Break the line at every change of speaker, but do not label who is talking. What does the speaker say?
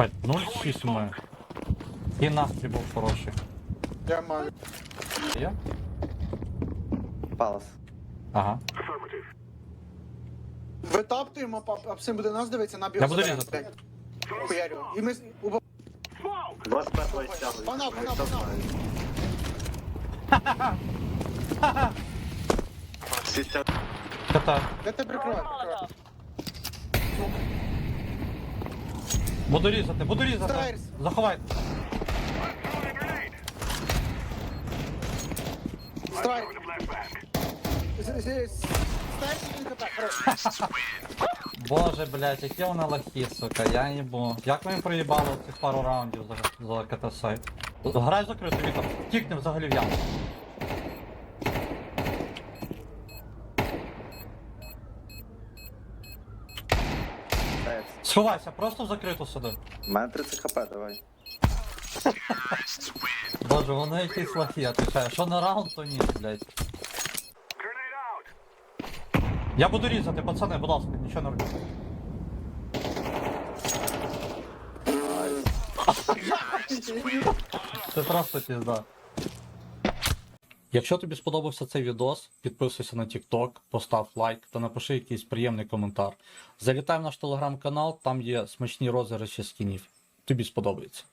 Бать, 0,6 у мене. І настрій був хороший.
Я маю.
Є?
Палас.
Ага.
Витаптуємо, пап, а всім буде нас дивитися на біо.
Я буду різати.
Хуярю. І ми з- баб-
21 стягують.
Панав, панав, панав.
Всі стягують.
Ката.
Де ти прикривай, прикривай.
Буду різати, буду різати.
Страйрс.
Заховай.
Страйк. Страйк.
Боже, блядь, які вони лохи, сука, я їбу. Як ми їм проїбали цих пару раундів за, за КТС? Грай закрито, Вітер. Тікни взагалі в яму. Сховайся, просто в закриту сиди.
У мене 30 хп, давай.
Боже, вони якісь лохи, я отвечаю. Що на раунд, то ні, блядь. Я буду різати, пацани, будь ласка, нічого не робіть. Це просто пізда. Якщо тобі сподобався цей відос, підписуйся на TikTok, постав лайк та напиши якийсь приємний коментар. Залітай в наш телеграм-канал, там є смачні розіграші скінів. Тобі сподобається.